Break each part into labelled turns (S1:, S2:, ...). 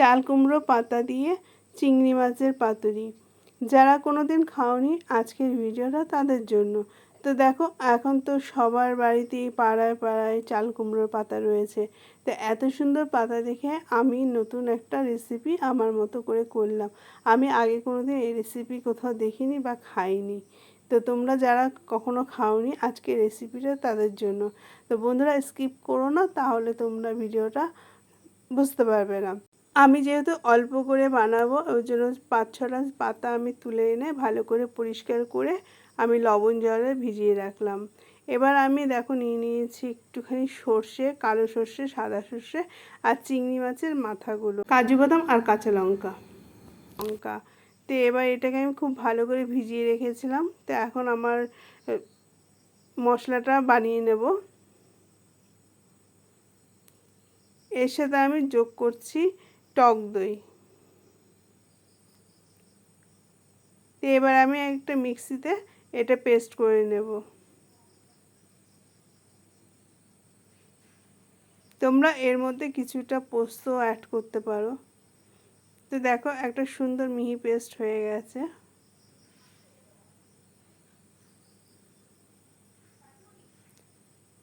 S1: চাল কুমড়ো পাতা দিয়ে চিংড়ি মাছের পাতুরি। যারা কোনো দিন খাওনি আজকের ভিডিওটা তাদের জন্য। তো দেখো, এখন তো সবার বাড়িতেই পাড়ায় পাড়ায় চাল কুমড়োর পাতা রয়েছে। তো এত সুন্দর পাতা দেখে আমি নতুন একটা রেসিপি আমার মতো করে করলাম। আমি আগে কোনো দিন এই রেসিপি কোথাও দেখিনি বা খাইনি। তো তোমরা যারা কখনো খাওনি আজকে রেসিপিটা তাদের জন্য। তো বন্ধুরা স্কিপ করো না, তাহলে তোমরা ভিডিওটা বুঝতে পারবে না। আমি যেহেতু অল্প করে বানাবো, ওই জন্য পাঁচ ছটা পাতা আমি তুলে এনে ভালো করে পরিষ্কার করে আমি লবণ জলে ভিজিয়ে রাখলাম। এবার আমি দেখো নিয়ে নিয়েছি একটুখানি সর্ষে, কালো সর্ষে, সাদা সর্ষে আর চিংড়ি মাছের মাথাগুলো, কাজু বাদাম আর কাঁচা লঙ্কা। লঙ্কা। তো এবার এটাকে আমি খুব ভালো করে ভিজিয়ে রেখেছিলাম। তো এখন আমার মশলাটা বানিয়ে নেব। এর সাথে আমি যোগ করছি টক দই। এবার আমি একটা মিক্সিতে এটা পেস্ট করে নেব। তোমরা এর মধ্যে কিছুটা পোস্ত অ্যাড করতে পারো। তো দেখো, একটা সুন্দর মিহি পেস্ট হয়ে গেছে।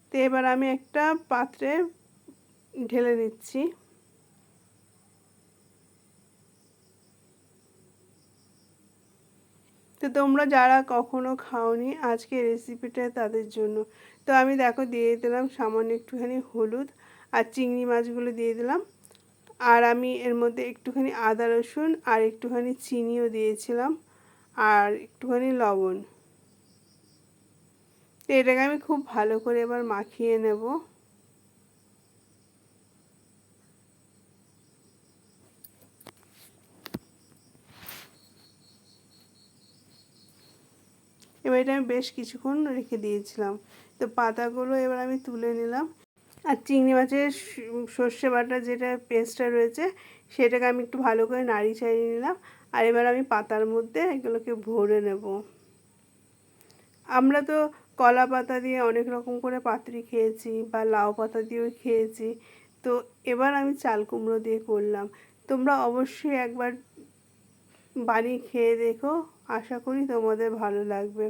S1: তো এবার আমি একটা পাত্রে ঢেলে নিচ্ছি। তো তোমরা যারা কখনো খাওনি আজকে রেসিপিটা তাদের জন্য। তো আমি দেখো দিয়ে দিলাম সামান্য একটুখানি হলুদ আর চিংড়ি মাছগুলো দিয়ে দিলাম। আর আমি এর মধ্যে একটুখানি আদা রসুন আর একটুখানি চিনিও দিয়েছিলাম আর একটুখানি লবণ। তো এটাকে আমি খুব ভালো করে এবার মাখিয়ে নেব। এবার এটা আমি বেশ কিছুক্ষণ রেখে দিয়েছিলাম। তো পাতাগুলো এবার আমি তুলে নিলাম। আর চিংড়ি মাছের সর্ষে বাটা যেটা পেস্টটা রয়েছে, সেটাকে আমি একটু ভালো করে নাড়ি চাড়িয়ে নিলাম। আর এবার আমি পাতার মধ্যে এগুলোকে ভরে নেব। আমরা তো কলা পাতা দিয়ে অনেক রকম করে পাত্রি খেয়েছি বা লাউ পাতা দিয়েও খেয়েছি। তো এবার আমি চাল কুমড়ো দিয়ে করলাম। তোমরা অবশ্যই একবার বানিয়ে খেয়ে দেখো। আশা করি তোমাদের ভালো লাগবে।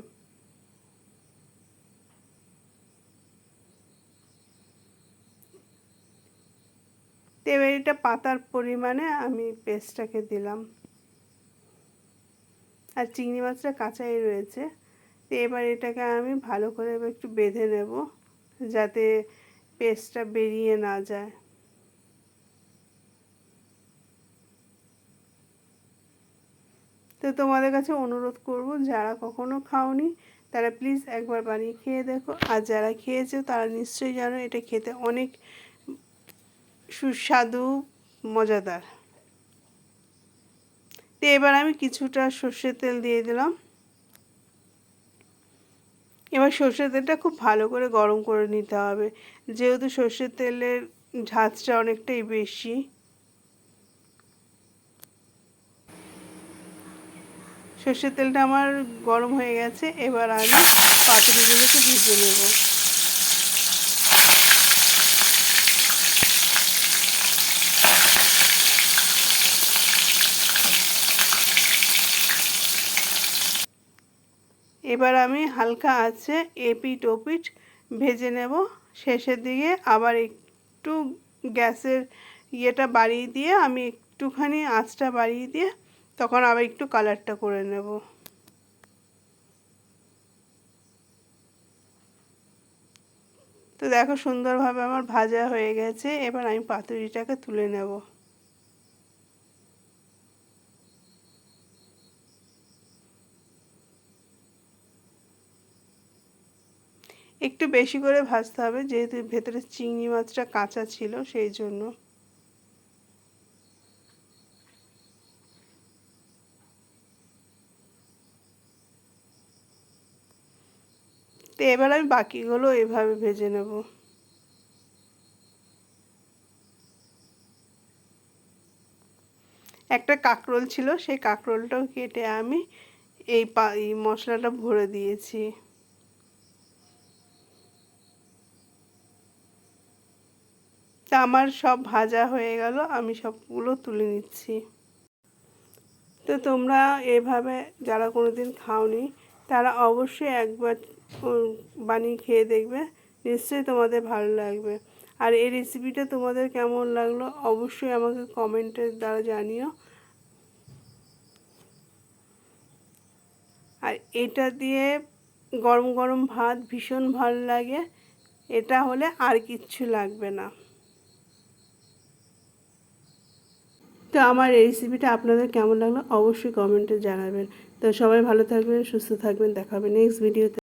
S1: এবার এটা পাতার পরিমাণে আমি পেস্টটাকে দিলাম। আর চিংড়ি মাছটা কাঁচাই রয়েছে। তো এবার এটাকে আমি ভালো করে একটু বেঁধে নেব, যাতে পেস্টটা বেরিয়ে না যায়। তো তোমাদের কাছে অনুরোধ করব, যারা কখনো খাওনি, তারা প্লিজ একবার বানিয়ে খেয়ে দেখো। আর যারা খেয়েছে, তারা নিশ্চয়ই জানো, এটা খেতে অনেক সুস্বাদু, মজাদার। তো এবার আমি কিছুটা সর্ষের তেল দিয়ে দিলাম। এবার সর্ষের তেলটা খুব ভালো করে গরম করে নিতে হবে। যেহেতু সর্ষের তেলের ঝাঁজটা অনেকটাই বেশি সর্ষের তেলটা আমার গরম হয়ে গেছে, এবার আমি পাতুরিগুলোকে ভিজে নেব। এবার আমি হালকা আছে এপিট ওপিট ভেজে নেব। শেষের দিকে আবার একটু গ্যাসের ইয়েটা বাড়িয়ে দিয়ে আমি একটুখানি আঁচটা বাড়িয়ে দিয়ে তখন আবার একটু কালারটা করে নেব। তো দেখো সুন্দরভাবে আমার ভাজা হয়ে গেছে, এবার আমি পাতুরিটাকে তুলে নেব। একটু বেশি করে ভাজতে হবে, যেহেতু ভেতরে চিংড়ি মাছটা কাঁচা ছিল, সেই জন্য। তো এবার আমি বাকিগুলো এভাবে ভেজে নেব। একটা কাঁকরোল ছিল, সেই কাঁকরোলটাও কেটে আমি এই পা, এই মশলাটা ভরে দিয়েছি। তা আমার সব ভাজা হয়ে গেল, আমি সবগুলো তুলে নিচ্ছি। তো তোমরা এভাবে যারা কোনো দিন খাওনি তারা অবশ্যই একবার বানিয়ে খেয়ে দেখবে। নিশ্চয়ই তোমাদের ভালো লাগবে। আর এই রেসিপিটা তোমাদের কেমন লাগল অবশ্যই আমাকে কমেন্টের দ্বারা জানিও। আর এটা দিয়ে গরম গরম ভাত ভীষণ ভালো লাগে। এটা হলে আর কিচ্ছু লাগবে না। তো আমার এই রেসিপিটা আপনাদের কেমন লাগল অবশ্যই কমেন্টে জানাবেন। তো সবাই ভালো থাকবেন সুস্থ থাকবেন দেখা হবে নেক্সট ভিডিওতে